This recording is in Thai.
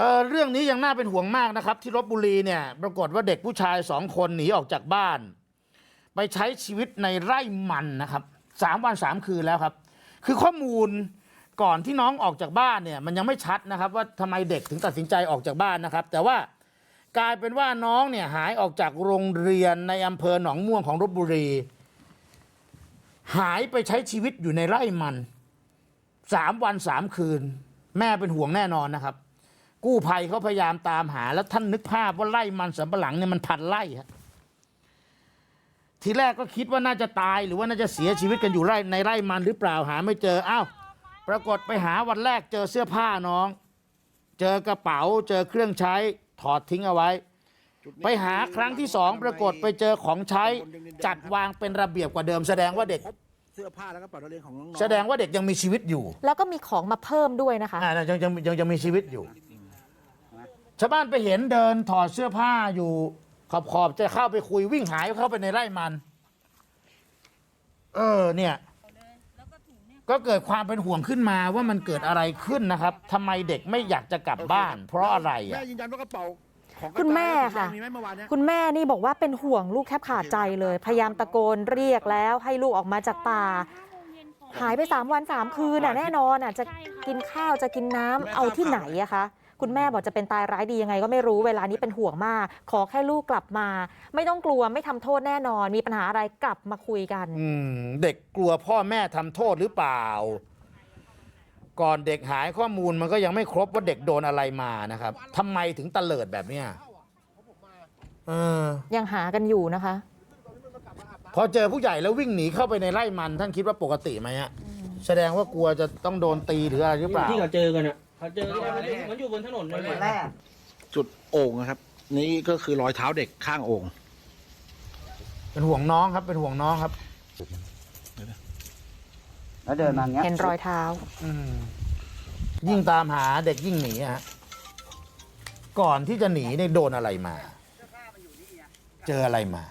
เออเรื่องนี้ยังน่าเป็นห่วงมากนะครับ ที่ลบบุรีเนี่ยปรากฏว่าเด็กผู้ชายสองคนหนีออกจากบ้าน ไปใช้ชีวิตในไร่มันนะครับสามวันสามคืนแล้วครับ คือข้อมูลก่อนที่น้องออกจากบ้านเนี่ยมันยังไม่ชัดนะครับ ว่าทำไมเด็กถึงตัดสินใจออกจากบ้านนะครับ แต่ว่ากลายเป็นว่าน้องเนี่ยหายออกจากโรงเรียนในอำเภอหนองม่วงของลบบุรี หายไปใช้ชีวิตอยู่ในไร่มันสามวันสามคืน แม่เป็นห่วงแน่นอนนะครับ กู้ภัยเขาพยายามตามหา แล้วท่านนึกภาพว่าไร่มันสำปะหลังเนี่ยมันพันไร่ฮะทีแรกก็คิดว่าน่าจะตายหรือว่าน่าจะเสียชีวิตกันอยู่ไร่ในไร่มันหรือเปล่าหาไม่เจออ้าวปรากฏไปหาวันแรกเจอเสื้อผ้าน้อง เจอกระเป๋าเจอเครื่องใช้ถอดทิ้งเอาไว้ ไปหาครั้งที่สองปรากฏไปเจอของใช้จัดวางเป็นระเบียบกว่าเดิมแสดงว่าเด็กเสื้อผ้าแล้วก็เป๋านักเรียนของน้องๆแสดงว่าเด็กยังมีชีวิตอยู่ แล้วก็มีของมาเพิ่มด้วยนะคะอ่ายังยังยังยังมีชีวิตอยู่ ชาวบ้านไปเห็นเดินถอดเสื้อผ้าอยู่ขอบขอบจะเข้าไปคุยวิ่งหายเข้าไปในไร่มัน เออเนี่ย ก็เกิดความเป็นห่วงขึ้นมาว่ามันเกิดอะไรขึ้นนะครับทำไมเด็กไม่อยากจะกลับบ้าน เพราะอะไรแม่อะยืนยันว่ากระเป๋าของคุณแม่ค่ะ มีไหมเมื่อวานเนี้ยคุณแม่นี่บอกว่าเป็นห่วงลูกแทบขาดใจเลย พยายามตะโกนเรียกแล้วให้ลูกออกมาจากป่า หายไป 3 วัน 3 คืนน่ะแน่นอนอะจะกินข้าวจะกินน้ำเอาที่ไหนอะคะ คุณแม่บอกจะเป็นตายร้ายดียังไงก็ไม่รู้เวลานี้เป็นห่วงมาก ขอแค่ลูกกลับมา ไม่ต้องกลัวไม่ทำโทษแน่นอน มีปัญหาอะไรกลับมาคุยกันอืมเด็กกลัวพ่อแม่ทำโทษหรือเปล่า ก่อนเด็กหายข้อมูลมันก็ยังไม่ครบว่าเด็กโดนอะไรมานะครับทำไมถึงตะเลิดแบบเนี้ยเออยังหากันอยู่นะคะ พอเจอผู้ใหญ่แล้ววิ่งหนีเข้าไปในไร่มัน ท่านคิดว่าปกติไหมฮะแสดงว่ากลัวจะต้องโดนตีหรืออะไรหรือเปล่าที่เขาเจอกันอะ เขาเจอกันมันอยู่มันอยู่บนถนนนั่นแหละจุดโอ่งนะครับ นี่ก็คือรอยเท้าเด็กข้างโอ่งเป็นห่วงน้องครับ เป็นห่วงน้องครับ แล้วเดินมาอย่างเงี้ยเห็นรอยเท้า อืมยิ่งตามหาเด็กยิ่งหนีฮะก่อนที่จะหนีเนี่ยโดนอะไรมา เจออะไรมา